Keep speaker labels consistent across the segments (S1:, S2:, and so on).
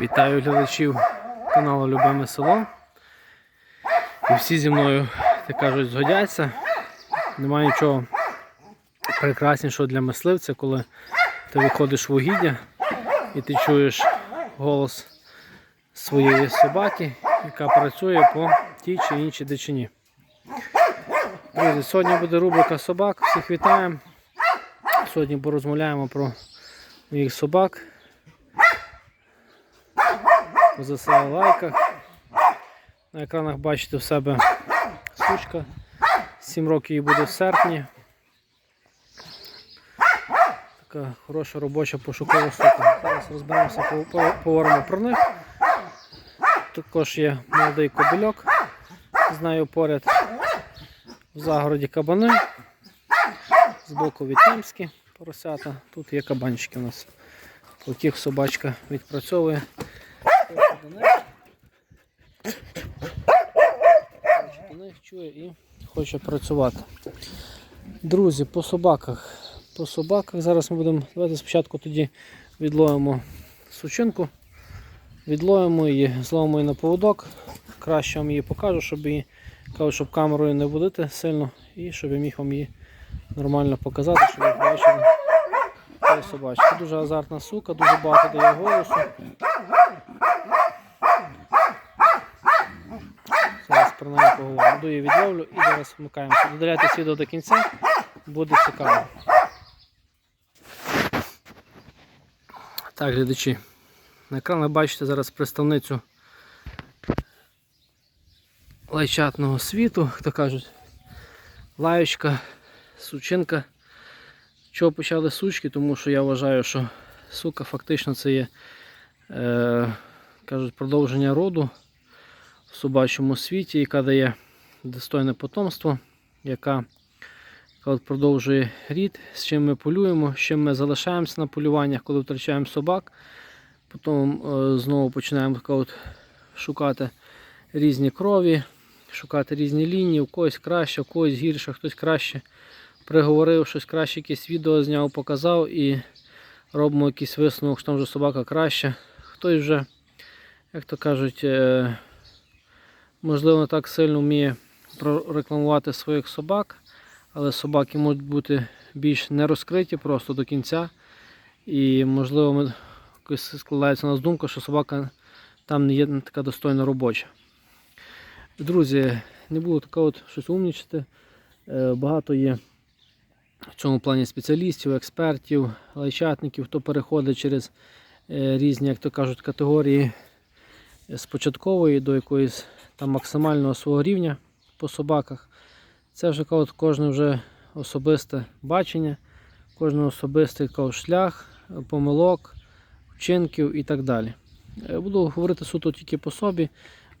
S1: Вітаю глядачів каналу Любиме село. І всі зі мною, так кажуть, згодяться. Немає нічого прекраснішого для мисливця, коли ти виходиш в угіддя і ти чуєш голос своєї собаки, яка працює по тій чи іншій дичині. Друзі, сьогодні буде рубрика собак. Всіх вітаємо. Сьогодні порозмовляємо про моїх собак. Позасила лайках. На екранах бачите в себе сучка. 7 років їй буде в серпні. Така хороша робоча пошукова сука. Зараз розберемося, по- по- поговоримо про них. Також є молодий кобильок. Знаю поряд в загороді кабани. Збоку вітемські поросята. Тут є кабанчики у нас. Яких собачка відпрацьовує. Хоче них. Чує і хоче працювати. Друзі, по собаках. По собаках зараз ми будемо. Давайте спочатку тоді відловимо сучинку. Відловимо її, зловимо її на поводок. Краще вам її покажу, щоб її кажу, щоб камерою не водити сильно і щоб я міг вам її нормально показати, щоб ви бачили. Собачка. Дуже азартна сука, дуже багато дає голосу. Зараз про неї поговоримо. Буду її відловлю і зараз вмикаємося. Додивляйтесь відео до кінця, буде цікаво. Так, глядачі. На екранах бачите зараз представницю лайчатного світу, хто кажуть, лаючка, сучинка. Чого почали сучки? Тому що я вважаю, що сука фактично це є е, кажуть, продовження роду в собачому світі, яка дає достойне потомство, яка, яка от продовжує рід, з чим ми полюємо, з чим ми залишаємося на полюваннях, коли втрачаємо собак. Потім е, знову починаємо така от шукати різні крові, шукати різні лінії, у когось краще, у когось гірше, хтось краще приговорив, щось краще, якесь відео зняв, показав і робимо якийсь висновок, що там вже собака краще. Хтось вже, як то кажуть, е, можливо, не так сильно вміє прорекламувати своїх собак, але собаки можуть бути більш не розкриті просто до кінця. І можливо складається у нас думка, що собака там не є така достойно робоча. Друзі, не буду таке от щось умнічити. Е, Багато є в цьому плані спеціалістів, експертів, лайчатників, хто переходить через е, різні, як то кажуть, категорії з початкової до якоїсь там максимального свого рівня по собаках. Це вже от, кожне вже особисте бачення, кожен особистий кажуть, шлях, помилок, вчинків і так далі. Буду говорити суто тільки по собі,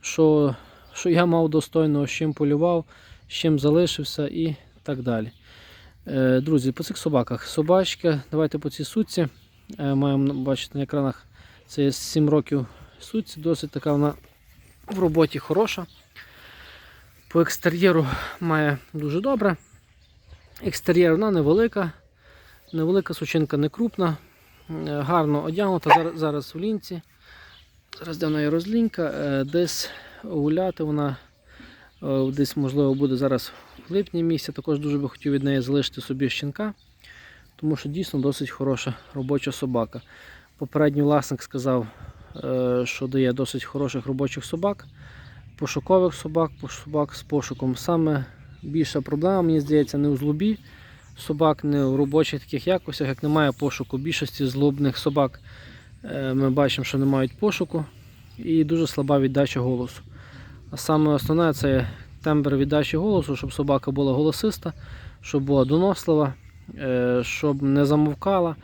S1: що, що я мав достойно, з чим полював, з чим залишився і так далі. Е, Друзі, по цих собаках. Собачка, давайте по цій сутці. Е, Маємо бачити на екранах, це 7 років сутці, досить така вона в роботі хороша. По екстер'єру має дуже добре. Екстер'єр вона невелика, невелика сучинка не крупна, е, гарно одягнута зараз, в лінці. Зараз де в неї розлінька, е, десь гуляти вона е, десь, можливо, буде зараз в липні місяці. Також дуже би хотів від неї залишити собі щенка, тому що дійсно досить хороша робоча собака. Попередній власник сказав, що дає досить хороших робочих собак, пошукових собак, собак з пошуком. Саме більша проблема, мені здається, не у злобі собак, не у робочих таких якостях, як немає пошуку. Більшості злобних собак е, ми бачимо, що не мають пошуку і дуже слаба віддача голосу. А саме основне це тембр віддачі голосу, щоб собака була голосиста, щоб була донослива, е, щоб не замовкала,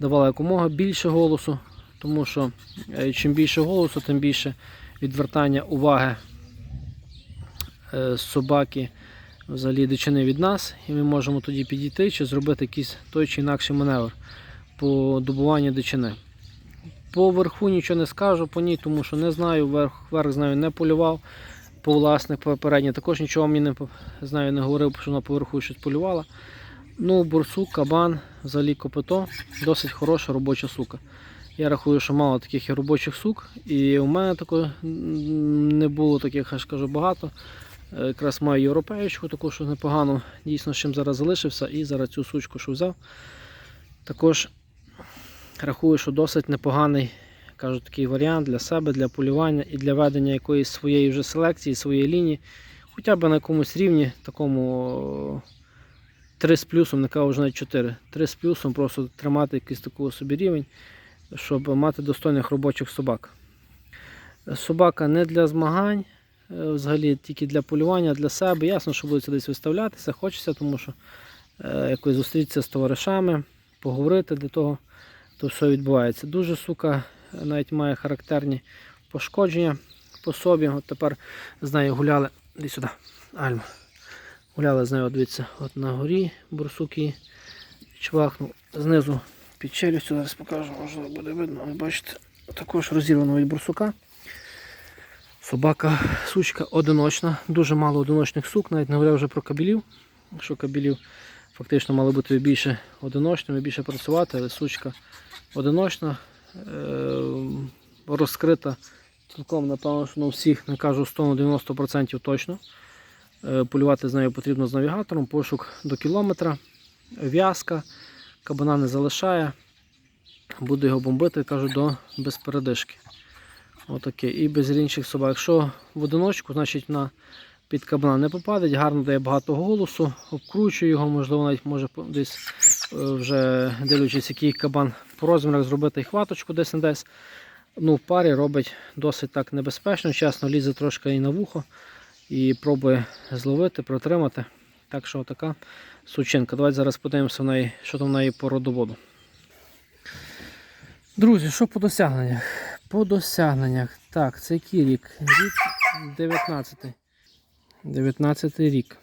S1: давала якомога більше голосу, тому що е, чим більше голосу, тим більше відвертання уваги е, собаки взагалі дичини від нас, і ми можемо тоді підійти чи зробити якийсь той чи інакший маневр по добуванню дичини. По верху нічого не скажу по ній, тому що не знаю, верх, верх знаю, не полював. По власник попередньо також нічого мені не знаю, не говорив, що вона поверху щось полювала. Ну, борсук, кабан, взагалі копито, досить хороша робоча сука. Я рахую, що мало таких робочих сук, і у мене такого не було таких, аж кажу, багато. Е, Якраз маю європейську, таку, що непогано, дійсно з чим зараз залишився, і зараз цю сучку, що взяв. Також рахую, що досить непоганий кажу, такий варіант для себе, для полювання і для ведення якоїсь своєї вже селекції, своєї лінії. Хоча б на якомусь рівні, такому 3 з плюсом, не кажу навіть 4. 3 з плюсом просто тримати якийсь такий собі рівень, щоб мати достойних робочих собак. Собака не для змагань, е, взагалі тільки для полювання, для себе. Ясно, що будеться десь виставлятися, хочеться, тому що е, якось зустрітися з товаришами, поговорити для того, то все відбувається. Дуже сука навіть має характерні пошкодження по собі. От тепер з нею гуляли. Іди сюди, Альма. Гуляли з нею, дивіться, от на горі бурсук її чвахнув. Знизу під челюстю, зараз покажу, можливо буде видно. Ви бачите, також розірвано від бурсука. Собака, сучка одиночна, дуже мало одиночних сук, навіть не говоря вже про кабелів. Що кабелів фактично мали бути більше одиночними, більше працювати, але сучка одиночна, е, розкрита цілком, напевно, що на всіх, не кажу 100-90% точно. Е, Полювати з нею потрібно з навігатором, пошук до кілометра, в'язка, кабана не залишає. Буду його бомбити, кажу, до без передишки. Отаке. І без інших собак. Якщо в одиночку, значить на під кабана не попадеть, гарно дає багато голосу, обкручую його, можливо, навіть може десь е, вже дивлячись, який кабан по розмірах зробити і хваточку десь не десь. Ну, в парі робить досить так небезпечно, чесно, лізе трошки і на вухо і пробує зловити, протримати. Так що така сучинка. Давайте зараз подивимося в неї, що там в неї по родоводу. Друзі, що по досягненнях? По досягненнях. Так, це який рік? Рік 19. 19 рік.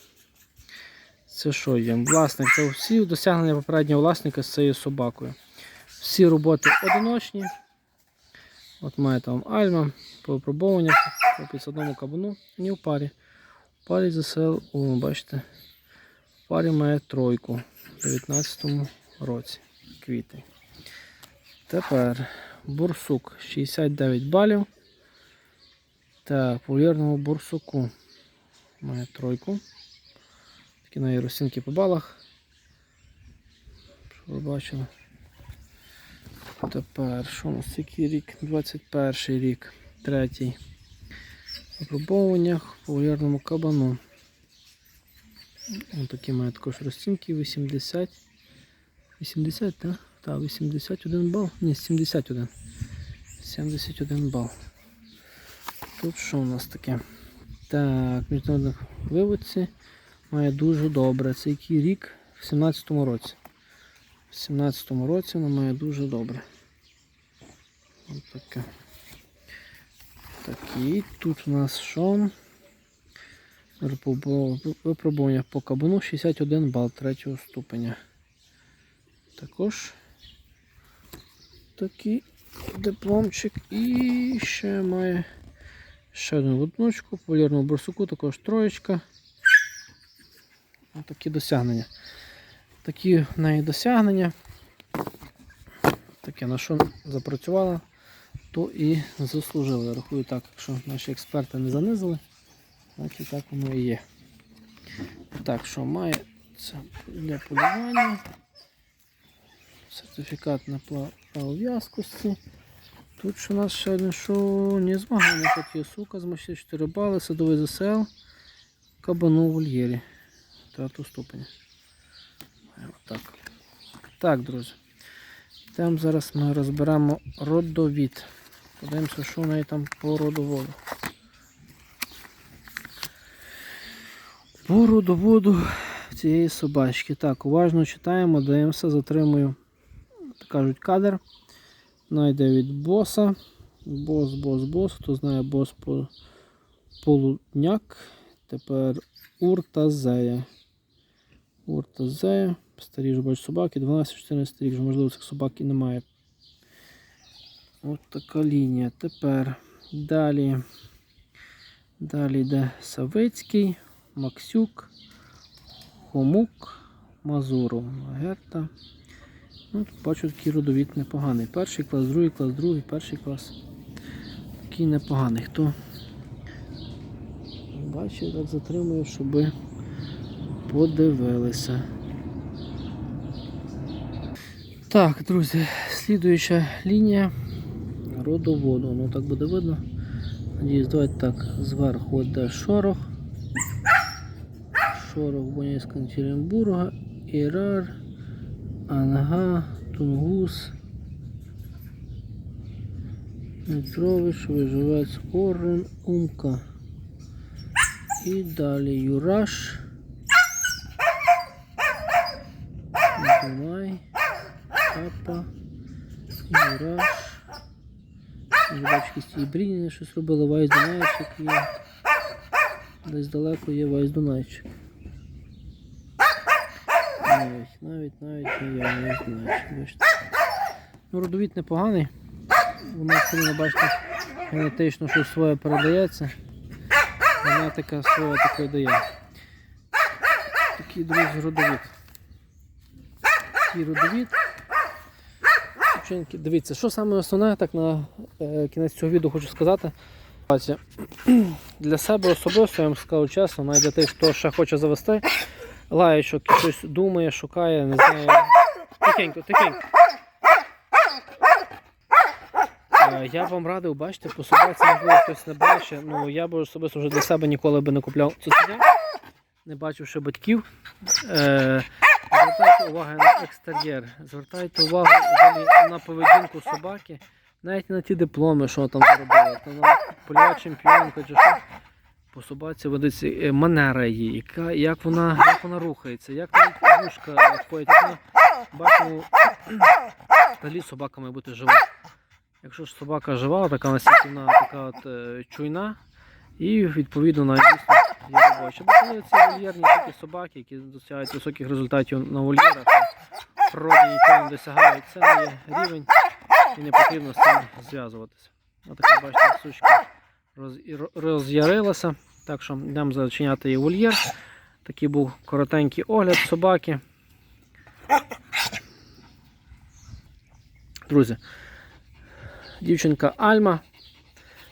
S1: Це що є? Власник, це всі досягнення попереднього власника з цією собакою. Всі роботи одиночні. От має там альма, по випробуваннях, по підсадному кабану, ні в парі. В парі ЗСЛ, о, бачите, парі має тройку у 19 році, квітень. Тепер бурсук 69 балів. Так, по вірному бурсуку має тройку. Такі на росинки по балах. Що ви бачили? Тепер, що у нас який рік? 21 рік, третій. В випробовуваннях по вірному кабану. Ось такі має також розцінки 80. 80, так? Так, 81 бал. Ні, 71. 71 бал. Тут що у нас таке? Так, міжнародних виводці має дуже добре. Це який рік? В 17-му році. В 17-му році вона має дуже добре. Ось таке. Так, і тут у нас що? Випробу- Випробування по кабану 61 бал третього ступеня. Також такий дипломчик. І ще має ще одну одночку, по полірному борсуку, також троєчка. Ось такі досягнення. Такі в неї досягнення. Таке на що запрацювала, то і заслужили. Рахую так, якщо наші експерти не занизили, значить так воно і є. Так, що має це для полювання. Сертифікат на в'язкості. Тут що у нас ще одне, що не змагання є сука з 4 бали, садовий ЗСЛ, кабану в вольєрі. Трету ступеня. Так. Так, друзі. Там зараз ми розберемо родовід. Подивимося, що в неї там по родоводу. По родоводу цієї собачки. Так, уважно читаємо, дивимося, затримую, кажуть, кадр. Найде від боса. Бос, бос, бос. Хто знає бос по полудняк. Тепер уртазея. Уртазея. Старі ж бачу собаки, 12-14 рік, можливо, цих собак і немає. От така лінія. Тепер далі. Далі йде Савицький, Максюк, Хомук, Мазуров, Герта, Ну, тут бачу такий родовід непоганий. Перший клас, другий клас, другий, перший клас. Такий непоганий. Хто бачить, так затримую, щоб подивилися. Так, друзі, слідуюча лінія родоводу. Ну так буде видно. Надіюсь, давайте так, зверху йде шорох. Шорох Бонівська Екатеринбурга, Ірар, Анга, Тунгус, Митрович, Виживець, Орен, Умка. І далі Юраш. Дунай, Капа, Юраш. Жвачки з бріні щось робили, Вайс Дунайчик є. Десь далеко є Вайс Дунайчик. Навіть, навіть, навіть я не знаю. Бачите. Ну, родовід непоганий. Воно все бачите, генетично щось своє передається. Генетика своє таке дає. Такий, друзі, родовід. Такий родовід. Дивіться, що саме основне, так на е, кінець цього відео хочу сказати. Для себе особисто, я вам скажу чесно, навіть для тих, хто ще хоче завести, лаєчок щось думає, шукає, не знаю. Тихенько, тихенько. Е, Я вам радив, бачите, по собаці, можливо, хтось не бачить. Ну, я б особисто вже для себе ніколи би не купляв цуценя, не бачивши батьків. Е, звертайте увагу на екстер'єр, звертайте увагу на поведінку собаки, навіть на ті дипломи, що там зробили. То на польова чемпіонка чи що. По собаці ведеться е, манера її, яка, як, вона, як вона рухається, як навіть вушка ми бачимо, взагалі собака має бути жива. Якщо ж собака жива, така насінна, така от е, чуйна, і відповідно на дійсно є робоча. Бо коли це вольєрні такі собаки, які досягають високих результатів на вольєрах, природі нічого не досягають, це не є рівень і не потрібно з цим зв'язуватися. Отака, бачите, сучка роз'ярилася. Так що йдемо зачиняти її вольєр. Такий був коротенький огляд собаки. Друзі, дівчинка Альма.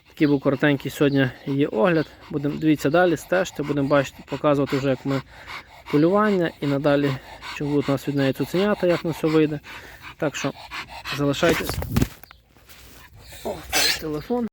S1: Такий був коротенький сьогодні її огляд. Будемо дивіться далі, стежте, будемо бачити, показувати вже, як ми полювання і надалі, чи будуть у нас від неї цуценята, як на все вийде. Так що залишайтесь. О, телефон.